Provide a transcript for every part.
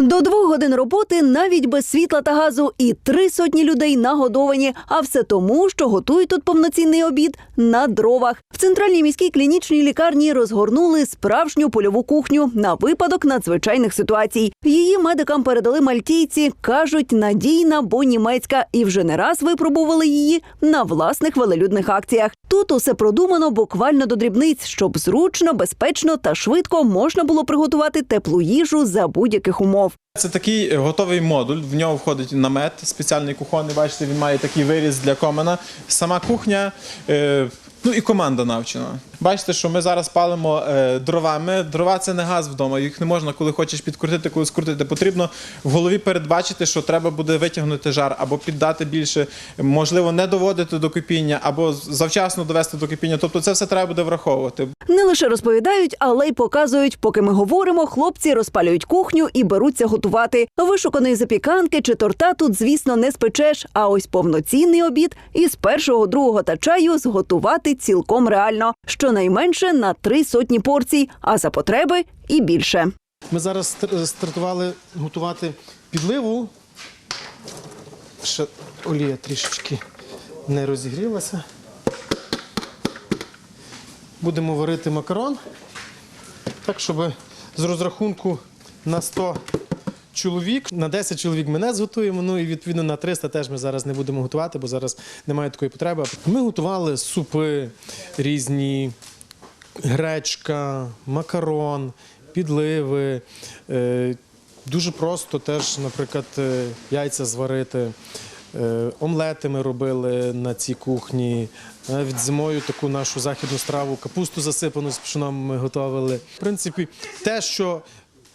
До двох годин роботи навіть без світла та газу і три сотні людей нагодовані. А все тому, що готують тут повноцінний обід на дровах. В центральній міській клінічній лікарні розгорнули справжню польову кухню на випадок надзвичайних ситуацій. Її медикам передали мальтійці, кажуть, надійна, бо німецька, і вже не раз випробували її на власних велелюдних акціях. Тут усе продумано буквально до дрібниць, щоб зручно, безпечно та швидко можна було приготувати теплу їжу за будь-яких умов. Це такий е, готовий модуль. В нього входить намет спеціальний кухонний. Бачите, він має такий виріз для комена. Сама кухня. Ну і команда навчена. Бачите, що ми зараз палимо е, дровами. Дрова це не газ вдома. Їх не можна, коли хочеш підкрутити, коли скрутити. Потрібно в голові передбачити, що треба буде витягнути жар або піддати більше, можливо, не доводити до кипіння, або завчасно довести до кипіння. Тобто це все треба буде враховувати. Не лише розповідають, але й показують. Поки ми говоримо, хлопці розпалюють кухню і беруться готувати. Вишуканої запіканки чи торта тут, звісно, не спечеш. А ось повноцінний обід із першого, другого та чаю зготувати цілком реально. Щонайменше на три сотні порцій, а за потреби і більше. Ми зараз стартували готувати підливу. Ще олія трішечки не розігрілася. Будемо варити макарон. Так, щоб з розрахунку на 100 чоловік, на 10 чоловік ми не зготуємо. Ну і відповідно на 300 теж ми зараз не будемо готувати, бо зараз немає такої потреби. Ми готували супи різні, гречка, макарон, підливи. Е, Дуже просто теж, наприклад, е, яйця зварити. Е, Омлети ми робили на цій кухні. Навіть зимою таку нашу західну страву, капусту засипану з пшеном ми готували. В принципі, те, що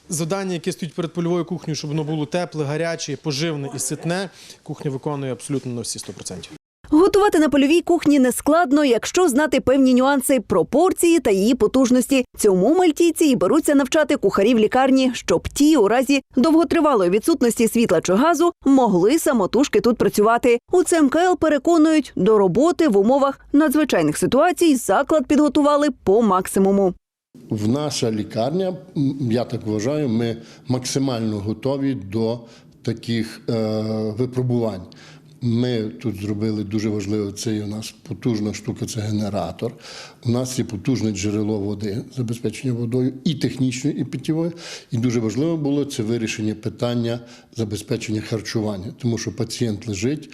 завдання, яке стоїть перед польовою кухнею, щоб воно було тепле, гаряче, поживне і ситне, кухня виконує абсолютно на всі 100%. Готувати на польовій кухні не складно, якщо знати певні нюанси пропорції та її потужності. Цьому мальтійці і беруться навчати кухарів лікарні, щоб ті у разі довготривалої відсутності світла чи газу могли самотужки тут працювати. У ЦМКЛ переконують, до роботи в умовах надзвичайних ситуацій заклад підготували по максимуму. В наша лікарня, я так вважаю, ми максимально готові до таких е, випробувань. Ми тут зробили дуже важливо, це є у нас потужна штука, це генератор. У нас є потужне джерело води, забезпечення водою і технічною, і питтєвою. І дуже важливо було це вирішення питання забезпечення харчування, тому що пацієнт лежить.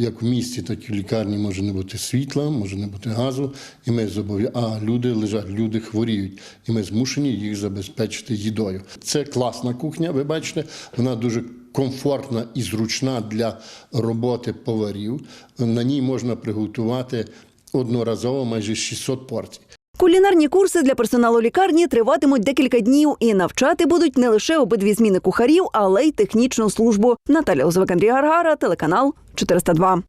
Як в місті, так і в лікарні може не бути світла, може не бути газу, і ми зобов'я... а люди лежать, люди хворіють, і ми змушені їх забезпечити їдою. Це класна кухня. Ви бачите, вона дуже комфортна і зручна для роботи поварів. На ній можна приготувати одноразово майже 600 порцій. Кулінарні курси для персоналу лікарні триватимуть декілька днів і навчати будуть не лише обидві зміни кухарів, але й технічну службу. Наталя Озвик, Андрій Гаргара, телеканал 402.